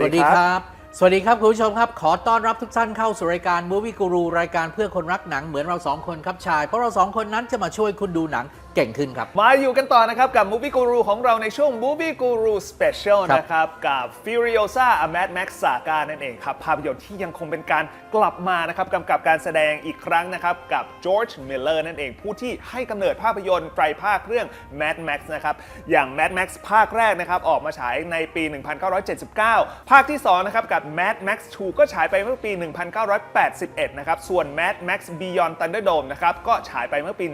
สวัสดีครับ สวัสดีครับ คุณผู้ชมครับ ขอต้อนรับทุกท่านเข้าสู่รายการ Movie Guru รายการเพื่อคนรักหนังเหมือนเราสองคนครับชาย เพราะเราสองคนนั้นจะมาช่วยคุณดูหนังเก่งขึ้นครับ มาอยู่กันต่อนะครับ กับ Movie Guru ของเราในช่วง Movie Guru Special ครับ นะครับ กับ Furiosa A Mad Max Saga นั่นเองครับ ภาพยนตร์ที่ยังคงเป็นการกลับมานะครับกำกับการแสดงอีกครั้งนะครับ กับ George Miller นั่นเอง ผู้ที่ให้กำเนิดภาพยนตร์ไตรภาคเรื่อง Mad Max นะครับ อย่าง Mad Max ภาคแรกนะครับ ออกมาฉายในปี 1979 ภาคที่ 2 นะครับ กับ Mad Max 2 ก็ฉายไปเมื่อปี 1981 นะครับ ส่วน Mad Max Beyond Thunderdome นะครับ ก็ฉายไปเมื่อปี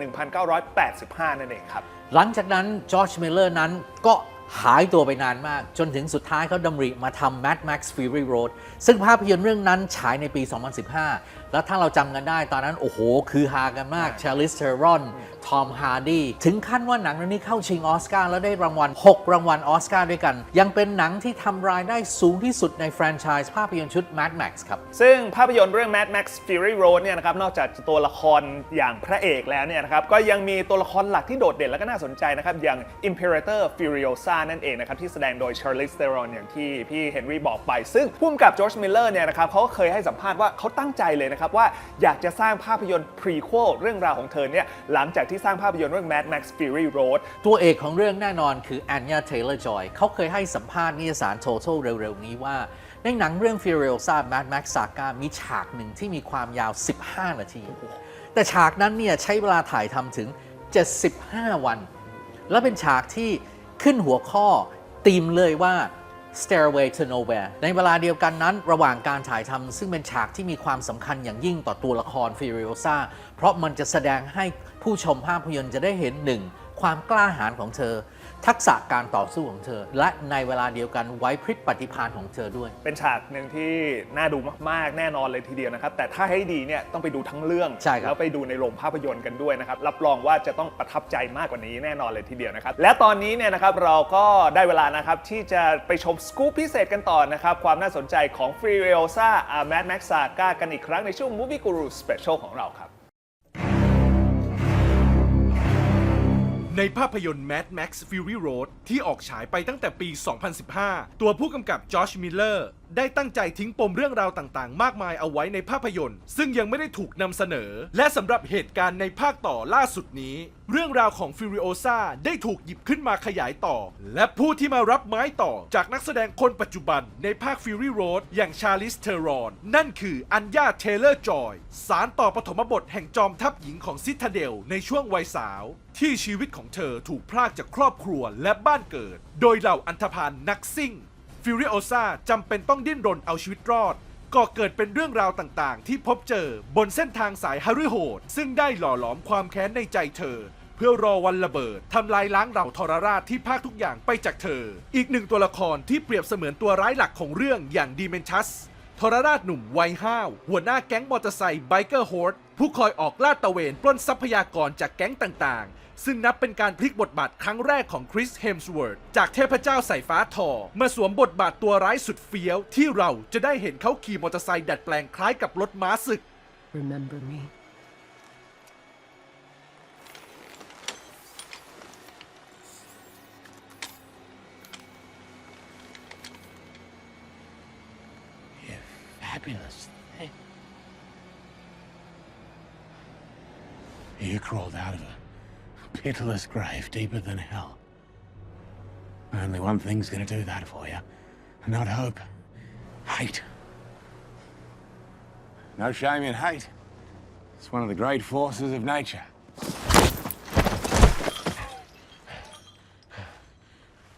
1985 นั่นเองครับ หลังจากนั้นจอร์จ มิลเลอร์นั้นก็หายตัวไปนานมาก จนถึงสุดท้ายเขาดำริมาทำ Mad Max Fury Road ซึ่งภาพยนตร์เรื่องนั้นฉายในปี 2015 แล้วถ้าเราจำกันได้ตอนนั้น โอ้โห คือฮากันมาก c h a r l i z t h e r o n ทอมฮาร์ดีถึงขั้นว่าหนังเรื่องนี้เข้าชิงออสการ์แล้วได้รางวัล 6 รางวัลออสการ์ด้วยกัน ยังเป็นหนังที่ทำรายได้สูงที่สุดในแฟรนไชส์ภาพยนตร์ชุด Mad Max ครับ ซึ่งภาพยนตร์เรื่อง Mad Max Fury Road เนี่ยนะครับนอกจากตัวละครอย่างพระเอกแล้วเนี่ยนะครับก็ยังมีตัวละครหลักที่โดดเด่นและก็น่าสนใจนะครับอย่าง Imperator Furiosa นั่นเองนะครับที่แสดงโดย Charlize Theron อย่างที่พี่เฮนรี่บอกไป ซึ่งพุ่มกับ George Miller เนี่ยนะครับเขาก็เคยให้สัมภาษณ์ว่าเขาตั้งใจเลยนะครับว่าอยากจะสร้างภาพยนตร์ prequel เรื่องราวของเธอเนี่ยหลังจากที่สร้างภาพยนตร์เรื่อง Mad Max Fury Road ตัวเอกของเรื่องแน่นอนคือแอนยาเทเลอร์จอยเขาเคยให้สัมภาษณ์นิยสาร Total เร็วๆ นี้ว่า ในหนังเรื่อง Furiosa Mad Max Saga มีฉากหนึ่งที่มีความยาว 15 นาที แต่ฉากนั้นเนี่ยใช้เวลาถ่ายทำถึง 75 วัน และเป็นฉากที่ขึ้นหัวข้อตีมเลยว่า Stairway to Nowhere ในเวลาเดียวกันนั้น ระหว่างการถ่ายทำซึ่งเป็นฉากที่มีความสำคัญอย่างยิ่งต่อตัวละคร Furiosa เพราะมันจะแสดงให้ผู้ชมภาพยนตร์จะได้เห็นหนึ่ง ความกล้าหาญของเธอ ทักษะการต่อสู้ของเธอ และในเวลาเดียวกันไว้พริบปฏิภาณของเธอด้วย เป็นฉากหนึ่งที่น่าดูมากๆ แน่นอนเลยทีเดียวนะครับ แต่ถ้าให้ดีเนี่ยต้องไปดูทั้งเรื่อง ใช่ครับ แล้วไปดูในโรงภาพยนตร์กันด้วยนะครับ รับรองว่าจะต้องประทับใจมากกว่านี้แน่นอนเลยทีเดียวนะครับ และตอนนี้เนี่ยนะครับเราก็ได้เวลานะครับที่จะไปชมสกู๊ปพิเศษกันต่อนะครับ ความน่าสนใจของ f r e e o s a A Mad Max Saga กันอีกครั้งในช่วง Movie Guru Special ของเราครับ ในภาพยนตร์ Mad Max Fury Road ที่ออกฉายไปตั้งแต่ปี 2015 ตัวผู้กำกับจอชมิลเลอร์ได้ตั้งใจทิ้งปมเรื่องราวต่างๆ มากมายเอาไว้ในภาพยนตร์ ซึ่งยังไม่ได้ถูกนำเสนอ และสำหรับเหตุการณ์ในภาคต่อล่าสุดนี้ เรื่องราวของ Furiosa ได้ถูกหยิบขึ้นมาขยายต่อ และผู้ที่มารับไม้ต่อจากนักแสดงคนปัจจุบันในภาค Fury Road อย่างชาลิสเทอรอน นั่นคืออัญญาเทเลอร์จอย สารต่อปฐมบทแห่งจอมทัพหญิงของซิทาเดลในช่วงวัยสาว ที่ชีวิตของเธอถูกพรากจากครอบครัวและบ้านเกิด โดยเหล่าอันธพาลนักซิ่ง ฟิริโอซาจำเป็นต้องดิ้นรนเอาชีวิตรอด ก็เกิดเป็นเรื่องราวต่างๆ ที่พบเจอบนเส้นทางสายฮาริโหด ซึ่งได้หล่อหลอมความแค้นในใจเธอ เพื่อรอวันระเบิดทำลายล้างเหล่าทรราชที่พากทุกอย่างไปจากเธอ อีกหนึ่งตัวละครที่เปรียบเสมือนตัวร้ายหลักของเรื่องอย่างดีเมนชัส ทรราชหนุ่มวัยห้าว หัวหน้าแก๊งมอเตอร์ไซค์ไบเกอร์โฮร์ดผู้คอยออกลาดตระเวนปล้นทรัพยากรจากแก๊งต่างๆ ซึ่งนับเป็นการพลิกบทบาทครั้งแรกของคริสเฮมส์เวิร์ดจากเทพเจ้าสายฟ้าทอมาสวมบทบาทตัวร้ายสุดเฟี้ยว ที่เราจะได้เห็นเขาขี่มอเตอร์ไซค์ดัดแปลงคล้ายกับรถม้าศึก Remember me. You crawled out of a pitiless grave deeper than hell. Only one thing's gonna do that for you. And not hope. Hate. No shame in hate. It's one of the great forces of nature.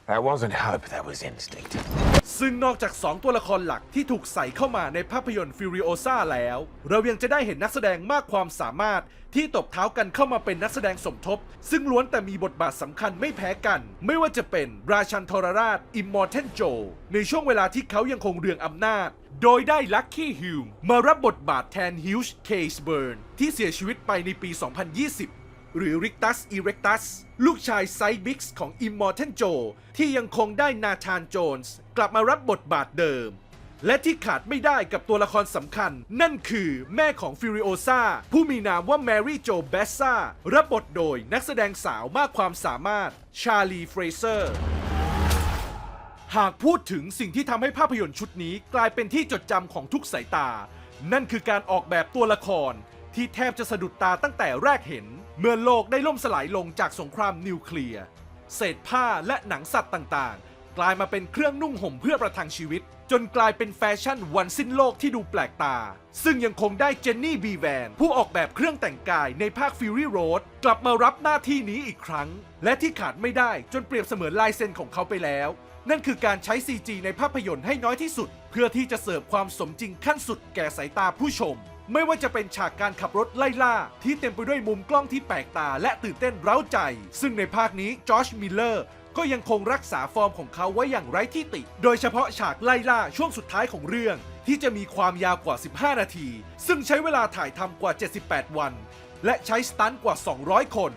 That wasn't hope, that was instinct. ซึ่งนอกจาก 2 ตัวละครหลักที่ถูกใส่เข้ามาในภาพยนตร์ Furiosa แล้ว เรายังจะได้เห็นนักแสดงมากความสามารถที่ตบเท้ากันเข้ามาเป็นนักแสดงสมทบ ซึ่งล้วนแต่มีบทบาทสำคัญไม่แพ้กัน ไม่ว่าจะเป็นราชันทรราช Immortan Joe ในช่วงเวลาที่เขายังคงเรืองอำนาจ โดยได้ลัคกี้ฮิวมารับบทบาทแทนฮิวช์เคสเบิร์นที่เสียชีวิตไปในปี 2020หรือริกตัสอีเรกตัส ลูกชายไซบิกส์ของ Immortan Joe ที่ยังคงได้นาธานโจนส์ กลับมารับบทบาทเดิม และที่ขาดไม่ได้กับตัวละครสำคัญ นั่นคือแม่ของฟิริโอซาผู้มีนามว่าแมรี่โจเบสซารับบทโดยนักแสดงสาวมากความสามารถชาลีเฟรเซอร์หากพูดถึงสิ่งที่ทำให้ภาพยนตร์ชุดนี้กลายเป็นที่จดจำของทุกสายตา นั่นคือการออกแบบตัวละคร ที่แทบจะสะดุดตาตั้งแต่แรกเห็น เมื่อโลกได้ล่มสลายลงจากสงครามนิวเคลียร์ เศษผ้าและหนังสัตว์ต่าง กลายมาเป็นเครื่องนุ่งห่มเพื่อประทังชีวิต จนกลายเป็นแฟชั่นวันสิ้นโลกที่ดูแปลกตา ซึ่งยังคงได้เจนนี่บีแวนผู้ออกแบบเครื่องแต่งกายในภาค Fury Road กลับมารับหน้าที่นี้อีกครั้ง และที่ขาดไม่ได้จนเปรียบเสมือนลายเซ็นของเขาไปแล้ว นั่นคือการใช้ CG ในภาพยนตร์ให้น้อยที่สุด เพื่อที่จะเสิร์ฟความสมจริงขั้นสุดแก่สายตาผู้ชมไม่ว่าจะเป็นฉากการขับรถไล่ล่า ที่เต็มไปด้วยมุมกล้องที่แปลกตาและตื่นเต้นเร้าใจ ซึ่งในภาคนี้จอชมิลเลอร์ ก็ยังคงรักษาฟอร์มของเขาไว้อย่างไร้ที่ติ โดยเฉพาะฉากไล่ล่าช่วงสุดท้ายของเรื่อง ที่จะมีความยาวกว่า 15 นาที ซึ่งใช้เวลาถ่ายทำกว่า 78 วัน และใช้สตันกว่า 200 คน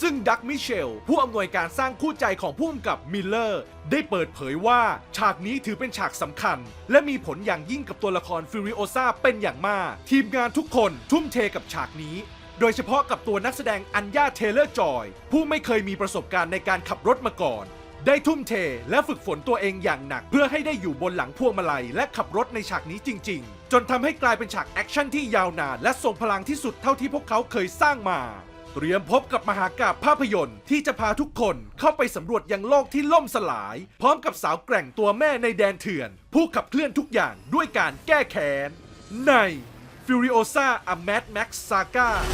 ซึ่งดักมิเชล ผู้อำนวยการสร้างคู่ใจของผู้กำกับมิลเลอร์ ได้เปิดเผยว่า ฉากนี้ถือเป็นฉากสำคัญ และมีผลอย่างยิ่งกับตัวละครฟิริโอซาเป็นอย่างมาก ทีมงานทุกคนทุ่มเทกับฉากนี้ โดยเฉพาะกับตัวนักแสดงอัญญาเทเลอร์จอย ผู้ไม่เคยมีประสบการณ์ในการขับรถมาก่อน ได้ทุ่มเทและฝึกฝนตัวเองอย่างหนัก เพื่อให้ได้อยู่บนหลังพวงมาลัย และขับรถในฉากนี้จริง ๆ จนทำให้กลายเป็นฉากแอคชั่นที่ยาวนานและทรงพลังที่สุดเท่าที่พวกเขาเคยสร้างมาเตรียมพบกับมหากาพภาพยนตร์ที่จะพาทุกคนเข้าไปสำรวจยังโลกที่ล่มสลาย พร้อมกับสาวแกร่งตัวแม่ในแดนเถื่อน ผู้ขับเคลื่อนทุกอย่างด้วยการแก้แค้นใน Furiosa A Mad Max Saga